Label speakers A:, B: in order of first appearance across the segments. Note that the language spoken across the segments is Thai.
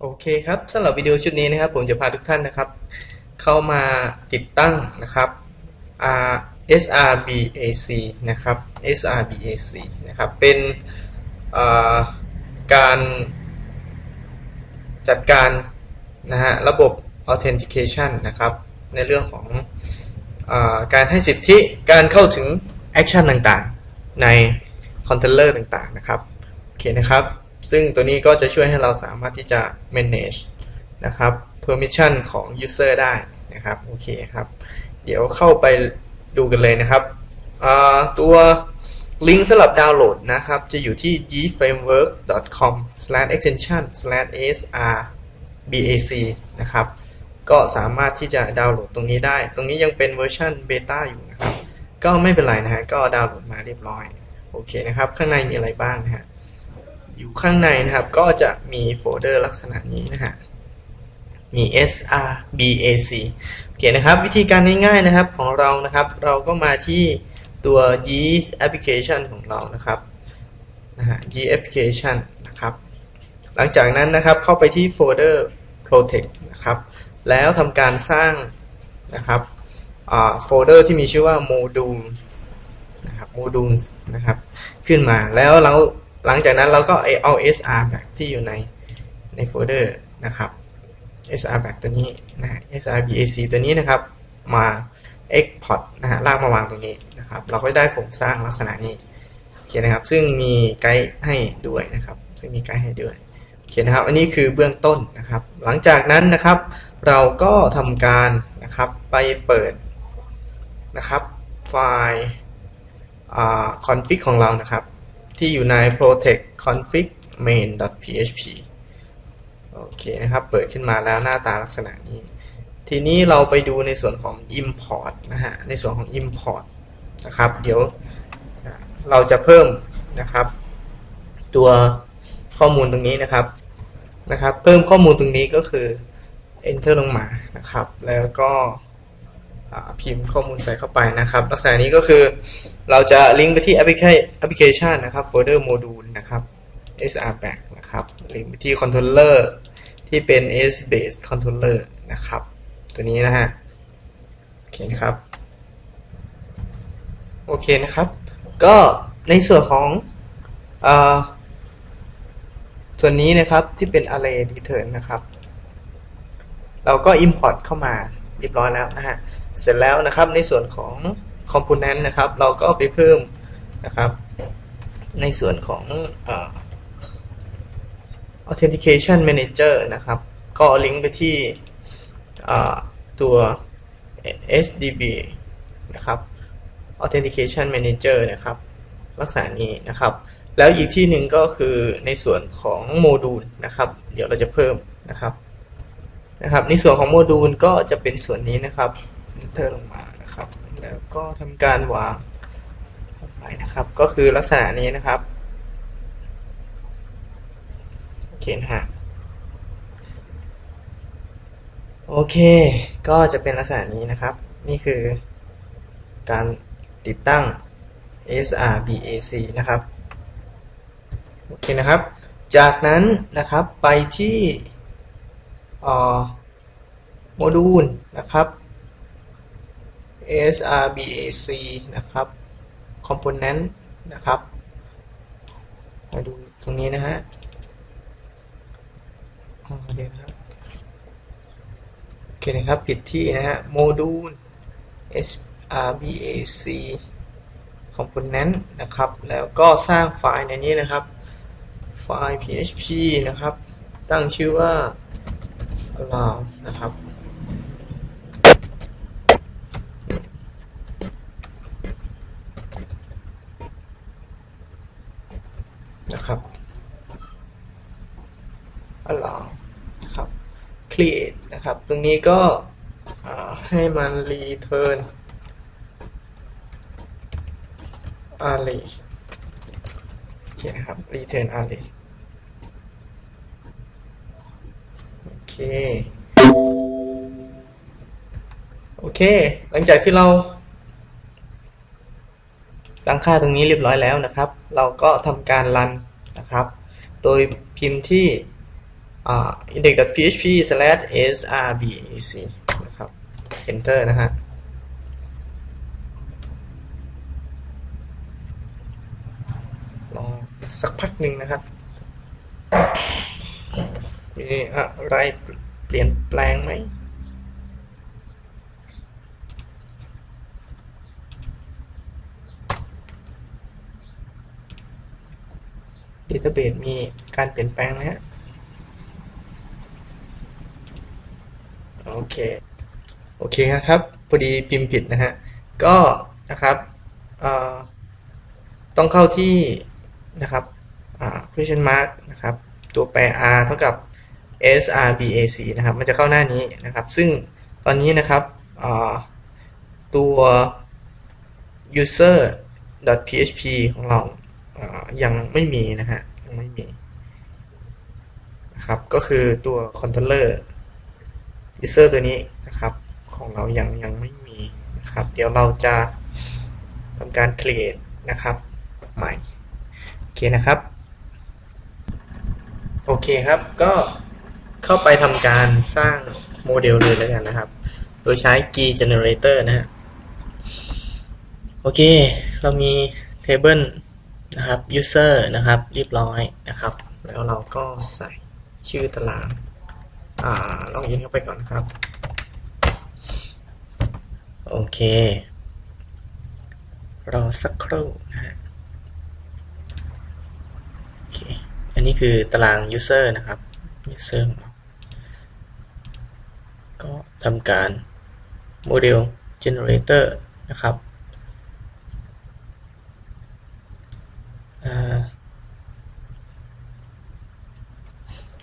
A: โอเคครับสำหรับวิดีโอชุดนี้นะครับ ผมจะพาทุกท่านนะครับ เข้ามาติดตั้งนะครับ R sRBAC นะครับ sRBAC นะครับ เป็นการจัดการนะฮะระบบ authentication นะครับ ในเรื่องของอการให้สิทธิการเข้าถึงแอคชั่นต่างๆ ในคอนเทนเนอร์ต่างๆ นะครับ โอเคนะครับ ซึ่งตัวนี้ก็จะช่วยให้เราสามารถที่จะ manage นะครับ permission ของ user ได้นะครับ โอเคครับ เดี๋ยวเข้าไปดูกันเลยนะครับ ตัวลิงก์สำหรับดาวน์โหลดนะครับ จะอยู่ที่ gframework.com/extension/srbac นะครับ ก็สามารถที่จะดาวน์โหลดตรงนี้ได้ ตรงนี้ยังเป็นเวอร์ชันเบต้าอยู่นะครับ ก็ไม่เป็นไรนะฮะ ก็ดาวน์โหลดมาเรียบร้อย โอเคนะครับ ข้างในมีอะไรบ้างนะฮะ อยู่ข้างในนะครับ ก็จะมีโฟลเดอร์ลักษณะนี้นะฮะ มี srbac โอเคนะครับ วิธีการง่ายๆนะครับของเรานะครับ เราก็มาที่ตัว yeast application ของเรานะครับนะฮะ yeast application นะครับ หลังจากนั้นนะครับเข้าไปที่โฟลเดอร์ protect นะครับ แล้วทำการสร้างนะครับโฟลเดอร์ที่มีชื่อว่า modules นะครับ modules นะครับ ขึ้นมาแล้วเรา หลังจากนั้นเราก็เอา sr back ที่อยู่ในในโฟลเดอร์นะครับ sr back ตัวนี้นะ srbac ตัวนี้นะครับ มา export นะฮะลากมาวางตรงนี้นะครับ เราก็ได้โครงสร้างลักษณะนี้โอเคนะครับ ซึ่งมีไกด์ให้ด้วยนะครับ ซึ่งมีไกด์ให้ด้วยโอเคนะครับ อันนี้คือเบื้องต้นนะครับ หลังจากนั้นนะครับ เราก็ทำการนะครับไปเปิดนะครับไฟล์ config ของเรานะครับ ที่อยู่ใน protect config main php โอเคนะครับ เปิดขึ้นมาแล้วหน้าตาลักษณะนี้ ทีนี้เราไปดูในส่วนของ import นะฮะ ในส่วนของ import นะครับ เดี๋ยวเราจะเพิ่มนะครับ ตัวข้อมูลตรงนี้นะครับ นะครับ เพิ่มข้อมูลตรงนี้ก็คือ enter ลงมานะครับ แล้วก็ พิมพ์ข้อมูลใส่เข้าไปนะครับ ลักษณะนี้ก็คือเราจะลิงก์ไปที่แอปพลิเคชันนะครับโฟลเดอร์โมดูลนะครับ sr back นะครับลิงก์ไปที่คอนโทรลเลอร์ที่เป็น s base controller นะครับ ตัวนี้นะฮะโอเคนะครับโอเคนะครับ ก็ในส่วนของอส่วนนี้นะครับที่เป็น array return นะครับ เราก็ import เข้ามา เรียบร้อยแล้วนะฮะเสร็จแล้วนะครับในส่วนของ component นะครับ เราก็ไปเพิ่มนะครับ ในส่วนของ authentication manager นะครับ ก็ลิงก์ไปที่ตัว SDB นะครับ authentication manager นะครับ ลักษณะนี้นะครับ แล้วอีกที่หนึ่งก็คือในส่วนของโมดูลนะครับ เดี๋ยวเราจะเพิ่มนะครับ นะครับ ในส่วนของโมดูลก็จะเป็นส่วนนี้นะครับเทอร์ลงมานะครับ แล้วก็ทำการวางไปนะครับ ก็คือลักษณะนี้นะครับโอเคนะฮะโอเค ก็จะเป็นลักษณะนี้นะครับ นี่คือการติดตั้ง sRBAC นะครับ โอเคนะครับ จากนั้นนะครับไปที่ โมดูลนะครับ srbac นะครับ component นะครับ มาดูตรงนี้นะฮะเดี๋ยวนะครับโอเคนะครับ ผิดที่นะฮะโมดูล srbac component นะครับ แล้วก็สร้างไฟล์ในนี้นะครับ ไฟล์ php นะครับ ตั้งชื่อว่า allow นะครับนะครับ allow นะครับ create นะครับ ตรงนี้ก็ให้มัน return array โอเคนะครับ return array โอ เค โอเค หลังจากที่เราตั้งค่าตรงนี้เรียบร้อยแล้วนะครับ เราก็ทำการรันนะครับ โดยพิมพ์ที่ index.php/srbac นะครับ enter นะฮะรอสักพักหนึ่งนะครับ มีอะไรเปลี่ยนแปลงไหม Database มีการเปลี่ยนแปลงไหมฮะ โอเค โอเคนะครับ พอดีพิมพ์ผิดนะฮะ ก็นะครับต้องเข้าที่นะครับ question mark นะครับ ตัวแปร r เท่ากับ srbac นะครับ มันจะเข้าหน้านี้นะครับ ซึ่งตอนนี้นะครับตัว user php ของเรายังไม่มีนะฮะยังไม่มีนะครับก็คือตัว controller user ตัวนี้นะครับ ของเรายังยังไม่มีนะครับ เดี๋ยวเราจะทำการ create นะครับใหม่ โอเคนะครับ โอเคครับก็ เข้าไปทำการสร้างโมเดลเลยแล้วกันนะครับ โดยใช้ g generator นะฮะ โอเค เรามี table นะครับ user นะครับ เรียบร้อยนะครับ แล้วเราก็ใส่ชื่อตาราง อ่าลองยินเข้าไปก่อนครับ โอเค รอสักครู่นะฮะโอเคอันนี้คือตาราง user นะครับ user ของเรา ก็ทำการ model generator นะครับ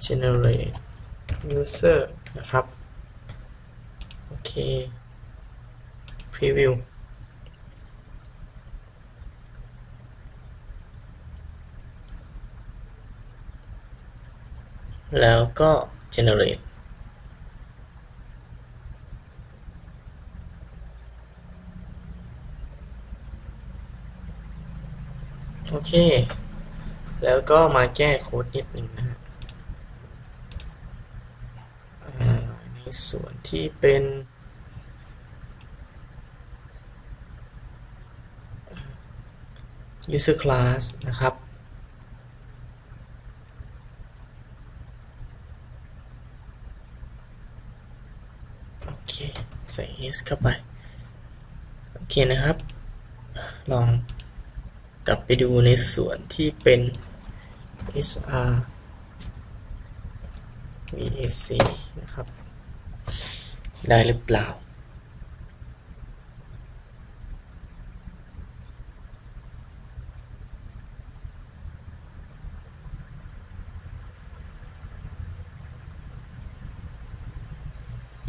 A: generate user นะครับ โอเค preview แล้วก็ generate โอเค แล้วก็มาแก้โค้ดนิดหนึ่งนะฮะในส่วนที่เป็น user class นะครับ โอเค ใส่ s เข้าไป โอเคนะครับ ลอง กลับไปดูในส่วนที่เป็น sr vac นะครับ ได้หรือเปล่า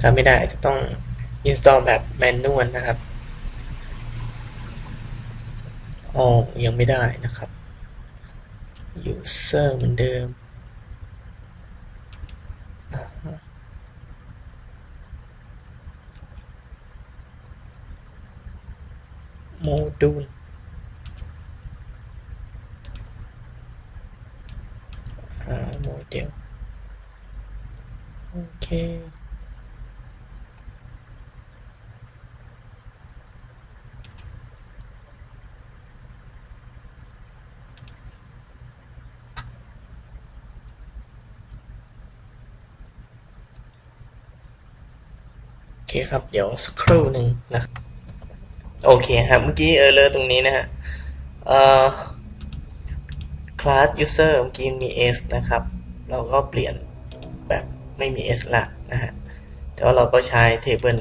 A: ถ้าไม่ได้จะต้อง install แบบ manual นะครับ ออกยังไม่ได้นะครับ user เหมือนเดิม โมดูลโมเดล โอเค โอ เคครับ เดี๋ยวสักครู่หนึ่งนะ โอเคครับ เมื่อกี้เออเลอร์ตรงนี้นะฮะเอ่อ class user เมื่อกี้มี s นะครับ เราก็เปลี่ยนแบบไม่มี s ละนะฮะ แต่ว่าเราก็ใช้ table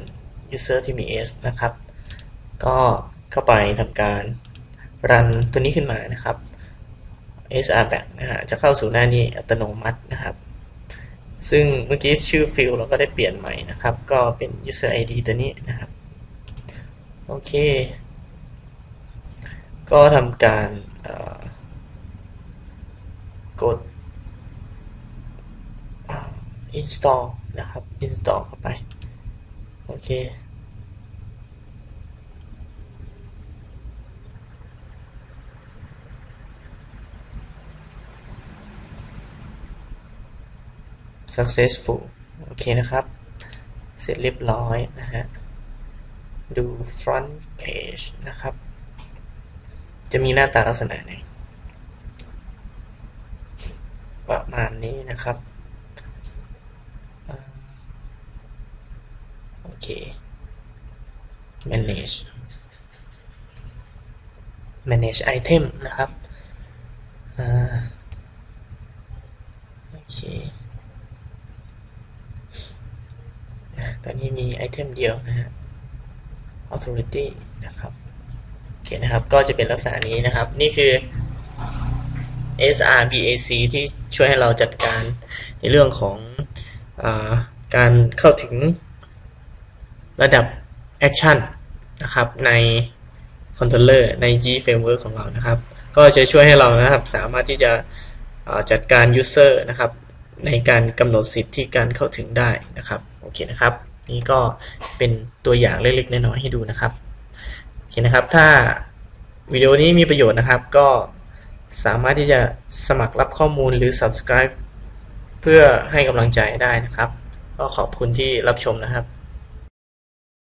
A: user ที่มี s นะครับ ก็เข้าไปทำการ รันตัวนี้ขึ้นมานะครับ sr back นะฮะ จะเข้าสู่หน้านี้อัตโนมัตินะครับ ซึ่งเมื่อกี้ชื่อฟิลเราก็ได้เปลี่ยนใหม่นะครับ ก็เป็น user id ตัวนี้นะครับ โอเค ก็ทำการกด install นะครับ install เข้าไป โอเค successful โอเคนะครับ เสร็จเรียบร้อยนะฮะ ดู front page นะครับ จะมีหน้าตาลักษณะไหนประมาณนี้นะครับ โอเค manage manage item นะครับอ่าโอเคอะตอนนี้มีไอ เทมเดียวนะฮะ authority นะครับโอเคนะครับก็จะเป็นลักษณะนี้นะครับ นี่คือ SRBAC ที่ช่วยให้เราจัดการในเรื่องของอาการเข้าถึงระดับ Action นะครับในคอนโทรลเลอร์ใน G Framework ของเรานะครับ ก็จะช่วยให้เรานะครับสามารถที่จะจัดการ User นะครับ ในการกำหนดสิทธิการเข้าถึงได้นะครับ โอเคนะครับ นี่ก็เป็นตัวอย่างเล็กๆน้อยๆให้ดูนะครับโอเคนะครับ ถ้าวิดีโอนี้มีประโยชน์นะครับ ก็สามารถที่จะสมัครรับข้อมูลหรือ subscribe เพื่อให้กำลังใจได้นะครับ ก็ขอบคุณที่รับชมนะครับ